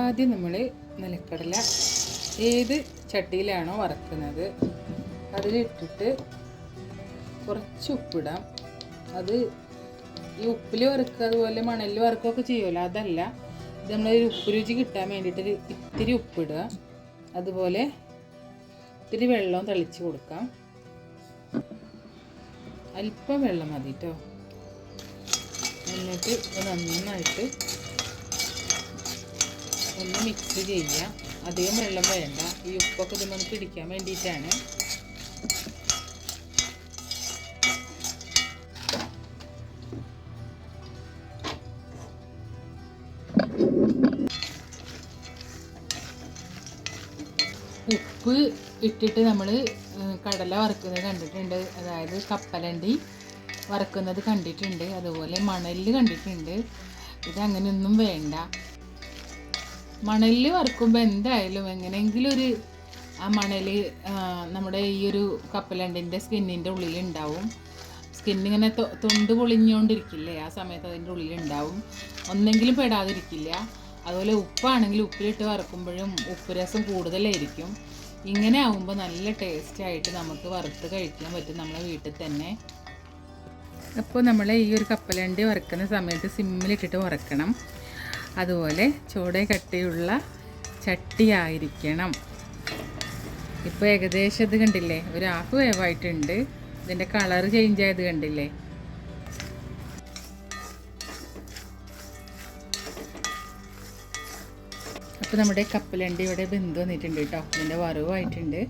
ആദ്യം നമ്മൾ നിലക്കടല ഏത് ചട്ടിയിലാണോ വറക്കുന്നത് അതിലിട്ടിട്ട് കുറച്ച് ഉപ്പിടാം. അത് ഈ ഉപ്പിൽ വറുക്കുക അതുപോലെ മണലിൽ വറുക്കുകയൊക്കെ ചെയ്യുമല്ലോ അതല്ല. ഇത് നമ്മൾ ഉപ്പ് രുചി കിട്ടാൻ വേണ്ടിയിട്ട് ഇത്തിരി ഉപ്പിടുക. അതുപോലെ ഇത്തിരി വെള്ളവും തളിച്ച് കൊടുക്കാം. അല്പം വെള്ളം മതി കേട്ടോ എന്നിട്ട് നന്നായിട്ട് ഒന്ന് മിക്സ് ചെയ്യുക. അധികം വെള്ളം വേണ്ട. ഈ ഉപ്പൊക്കെ നമുക്ക് പിടിക്കാൻ വേണ്ടിയിട്ടാണ്. ഉപ്പ് ഇട്ടിട്ട് നമ്മൾ കടല വറുക്കുന്നത് കണ്ടിട്ടുണ്ട്. അതായത് കപ്പലണ്ടി വറുക്കുന്നത് കണ്ടിട്ടുണ്ട്. അതുപോലെ മണലിൽ കണ്ടിട്ടുണ്ട്. ഇതങ്ങനെയൊന്നും വേണ്ട. മണലിൽ വറുക്കുമ്പോൾ എന്തായാലും എങ്ങനെയെങ്കിലും ഒരു ആ മണൽ നമ്മുടെ ഈ ഒരു കപ്പലണ്ടിന്റെ സ്കിന്നിന്റെ ഉള്ളിൽ ഉണ്ടാവും സ്കിന്നിങ്ങനെ തൊണ്ട് പൊളിഞ്ഞുകൊണ്ടിരിക്കില്ലേ ആ സമയത്ത് അതിന്റെ ഉള്ളിലുണ്ടാവും. ഒന്നെങ്കിലും പെടാതിരിക്കില്ല. അതുപോലെ ഉപ്പാണെങ്കിൽ ഉപ്പിലിട്ട് വറുക്കുമ്പോഴും ഉപ്പ് രസം കൂടുതലായിരിക്കും. ഇങ്ങനെ ആകുമ്പോൾ നല്ല ടേസ്റ്റായിട്ട് നമുക്ക് വറുത്ത് കഴിക്കാൻ പറ്റും നമ്മളെ വീട്ടിൽ തന്നെ. അപ്പോൾ നമ്മൾ ഈ ഒരു കപ്പലണ്ടി വറുക്കുന്ന സമയത്ത് സിമ്മിലിട്ടിട്ട് വറക്കണം. അതുപോലെ ചൂടെ കട്ടിയുള്ള ചട്ടിയായിരിക്കണം. ഇപ്പോൾ ഏകദേശം ഇത് കണ്ടില്ലേ? ഒരു ഹാഫ് വേവായിട്ടുണ്ട്. ഇതിന്റെ കളർ ചേഞ്ച് ആയത് കണ്ടില്ലേ? അപ്പോൾ നമ്മുടെ കപ്പലണ്ടി ഇവിടെ ബന്ധു വന്നിട്ടുണ്ട് കേട്ടോ. ഇതിന്റെ വറവായിട്ടുണ്ട്.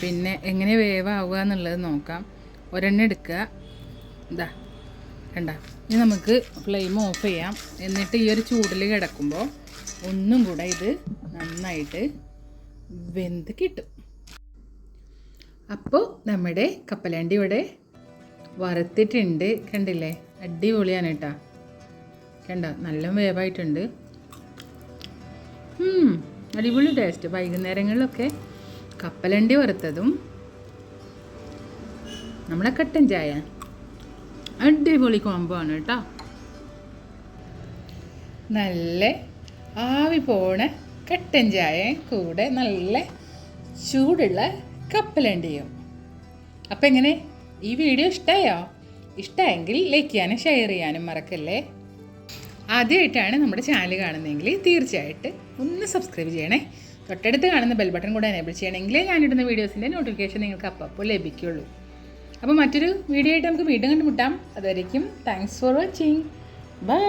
പിന്നെ എങ്ങനെ വേവാവുക എന്നുള്ളത് നോക്കാം. ഒരെണ്ണം എടുക്കുക. ഇതാ കണ്ട? ഇനി നമുക്ക് ഫ്ലെയിം ഓഫ് ചെയ്യാം. എന്നിട്ട് ഈ ഒരു ചൂടിൽ കിടക്കുമ്പോൾ ഒന്നും കൂടെ ഇത് നന്നായിട്ട് വെന്ത് കിട്ടും. അപ്പോൾ നമ്മുടെ കപ്പലണ്ടി ഇവിടെ വറുത്തിട്ടുണ്ട്. കണ്ടില്ലേ? അടിപൊളിയാണ് കേട്ടോ. കണ്ട? നല്ല വേവായിട്ടുണ്ട്. അടിപൊളി ടേസ്റ്റ് വൈകുന്നേരങ്ങളിലൊക്കെ കപ്പലണ്ടി വറുത്തതും നമ്മളെ കട്ടൻ ചായ. അടിപൊളി കോംബോ ആണ് കേട്ടോ. നല്ല ആവി പോണ കട്ടൻ ചായ കൂടെ നല്ല ചൂടുള്ള കപ്പലണ്ടിയും അപ്പം എങ്ങനെ? ഈ വീഡിയോ ഇഷ്ടമായോ ഇഷ്ടമായെങ്കിൽ ലൈക്ക് ചെയ്യാനും ഷെയർ ചെയ്യാനും മറക്കല്ലേ? ആദ്യമായിട്ടാണ് നമ്മുടെ ചാനൽ കാണുന്നതെങ്കിൽ തീർച്ചയായിട്ടും ഒന്ന് സബ്സ്ക്രൈബ് ചെയ്യണേ. തൊട്ടടുത്ത് കാണുന്ന ബെൽ ബട്ടൺ കൂടെ എനേബിൾ ചെയ്യണമെങ്കിൽ ഞാനിടുന്ന വീഡിയോസിന്റെ നോട്ടിഫിക്കേഷൻ നിങ്ങൾക്ക് അപ്പോൾ ലഭിക്കുള്ളൂ. അപ്പോൾ മറ്റൊരു വീഡിയോ ആയിട്ട് നമുക്ക് വീണ്ടും കണ്ടുമുട്ടാം. അതുവരേക്കും താങ്ക്സ് ഫോർ വാച്ചിങ് ബൈ